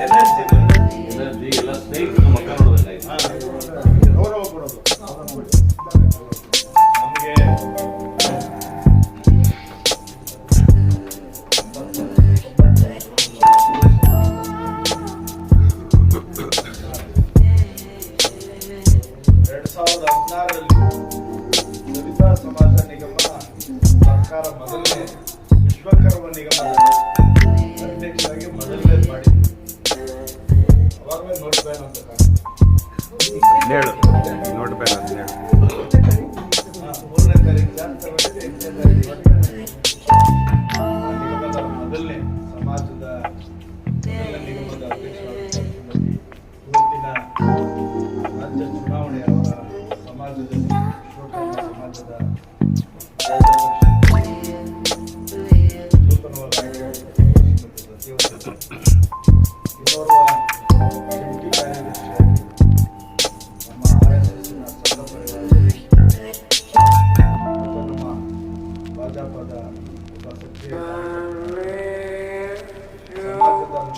ಎಲ್ಲ ಸ್ನೇಹಿತರು ಮಕ್ಕ ನೋಡೋದಂಗೆ ಗೌರವ ನಮಗೆ ಎರಡು ಸಾವಿರದ ಹದಿನಾರರಲ್ಲಿ ಸಮಾಜ ನಿಗಮ ಸರ್ಕಾರ ಮೊದಲನೇ ವಿಶ್ವಕರ್ಮ ನಿಗಮ ಅಧ್ಯಕ್ಷರಾಗಿ ಮೊದಲನೇ ಹದಿನೇಳು ನೋಟ್ ಬ್ಯಾನ್ ಹದಿನೇಳು ಮೊದಲನೇ ಸಮಾಜದ ನಿಗಮದ ಇವತ್ತಿನ ರಾಜ್ಯ ಚುನಾವಣೆ ಅವರ ಸಮಾಜದಲ್ಲಿ ಸಮಾಜದ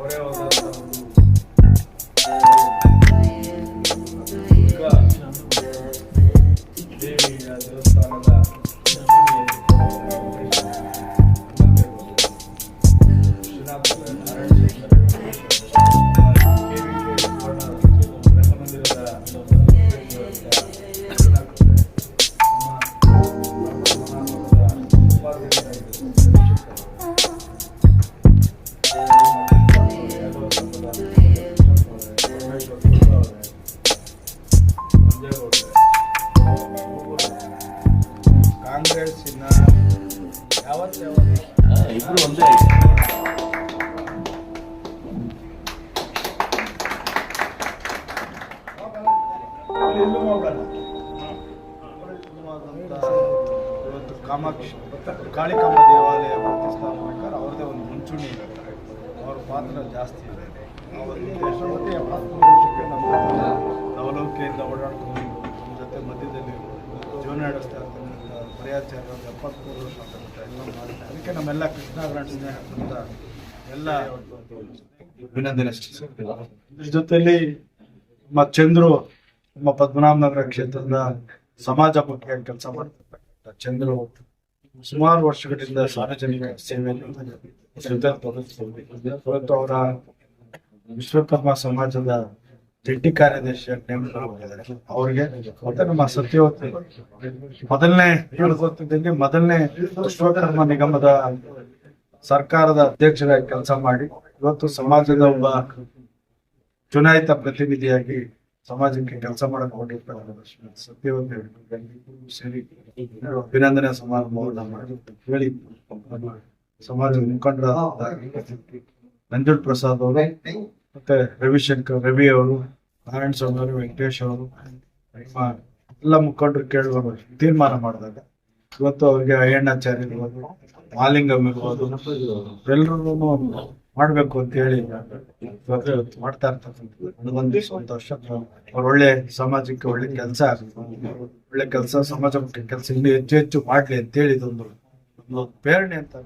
Oreo. ಇಬ್ರು ಒಂದೇ ಇವತ್ತು ಕಾಮಾಕ್ಷಿ ಕಾಳಿಕಾಂಬ ದೇವಾಲಯ ಪ್ರತಿಷ್ಠಾಪಕರು ಅವ್ರದ್ದೇ ಒಂದು ಮುಂಚೂಣಿ ಇದೆ ಅವ್ರ ಪಾತ್ರ ಜಾಸ್ತಿ ಇದೆ ದೇಶದಲ್ಲಿ ಎಪ್ಪತ್ಮೂರು ವರ್ಷಕ್ಕೆ ನಮ್ಮ ನವಲೌಕಿಯಿಂದ ಓಡಾಡ್ಕೊಂಡು ನಮ್ಮ ಜೊತೆ ಮಧ್ಯದಲ್ಲಿ ಜೀವನ ನಡೆಸ್ತಾ ಇರ್ತಕ್ಕಂಥ ಒಂದು ಎಪ್ಪತ್ತ್ಮೂರು ವರ್ಷ ಅಂತ ಎಲ್ಲ ಮಾಡ್ತಾರೆ ಅದಕ್ಕೆ ನಮ್ಮೆಲ್ಲ ಕೃಷ್ಣಾಗ್ರಹಣ ಅಂತ ಎಲ್ಲ ಅಭಿನಂದನೆ ಇದ್ರ ಜೊತೆಯಲ್ಲಿ ನಮ್ಮ ಚಂದ್ರು ನಮ್ಮ ಪದ್ಮನಾಭನಗರ ಕ್ಷೇತ್ರದ ಸಮಾಜ ಮುಖಿಯಾಗಿ ಕೆಲಸ ಮಾಡ್ತಿರ್ತಕ್ಕಂಥ ಚಂದ್ರು ಸುಮಾರು ವರ್ಷಗಳಿಂದ ಸಾರ್ವಜನಿಕ. ಇವತ್ತು ಅವರ ವಿಶ್ವಕರ್ಮ ಸಮಾಜದ ಜಂಟಿ ಕಾರ್ಯದರ್ಶಿ ನೇಮಕ ಅವ್ರಿಗೆ ಮತ್ತೆ ನಮ್ಮ ಸತ್ಯವತಿ ಮೊದಲನೇ ಹೇಳ್ಕೊತಿದ್ದಂಗೆ ಮೊದಲನೇ ವಿಶ್ವಕರ್ಮ ನಿಗಮದ ಸರ್ಕಾರದ ಅಧ್ಯಕ್ಷರಾಗಿ ಕೆಲಸ ಮಾಡಿ, ಇವತ್ತು ಸಮಾಜದ ಒಬ್ಬ ಚುನಾಯಿತ ಪ್ರತಿನಿಧಿಯಾಗಿ ಸಮಾಜಕ್ಕೆ ಕೆಲಸ ಮಾಡಕ್ ಹೊರಟಿರ್ತಾರೆ ಸತ್ಯವತಿ ಅಭಿನಂದನೆ ಮಾಡಿ ಸಮಾಜದ ಮುಖಂಡರ ನಂಜುಳ್ ಪ್ರಸಾದ್ ಅವರು ಮತ್ತೆ ರವಿಶಂಕರ್ ರವಿ ಅವರು ನಾರಾಯಣ ಸ್ವಾಮಿ ಅವರು, ವೆಂಕಟೇಶ್ ಅವರು ಎಲ್ಲ ಮುಖಂಡರು ಕೇಳುವ ತೀರ್ಮಾನ ಮಾಡಿದಾಗ ಇವತ್ತು ಅವ್ರಿಗೆ ಅಯ್ಯಣ್ಣಾಚಾರ್ಯ ಇರ್ಬೋದು ಮಾಲಿಂಗಮ್ ಇರ್ಬೋದು ಎಲ್ಲರೂ ಮಾಡ್ಬೇಕು ಅಂತ ಹೇಳಿ ಮಾಡ್ತಾ ಇರ್ತಕ್ಕಂಥದ್ದು. ಒಂದು ಸಂತೋಷ. ಅವ್ರು ಒಳ್ಳೆ ಸಮಾಜಕ್ಕೆ ಒಳ್ಳೆ ಕೆಲಸ ಒಳ್ಳೆ ಕೆಲಸ, ಸಮಾಜ ಕೆಲಸ ಇನ್ನೂ ಹೆಚ್ಚು ಹೆಚ್ಚು ಮಾಡ್ಲಿ ಅಂತ ಹೇಳಿ ಇದೊಂದು ಪ್ರೇರಣೆ ಅಂತ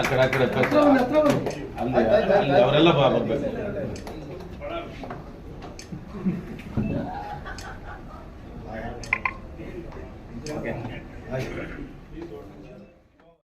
ಆ ಕಡೆ ಆ ಕಡೆ ಕಳ್ಸಿ. ಅಲ್ಲಿ ಅಲ್ಲಿ ಅವರೆಲ್ಲ ಬ- ಬರ್ಬೇಕು ಆಯ್ತು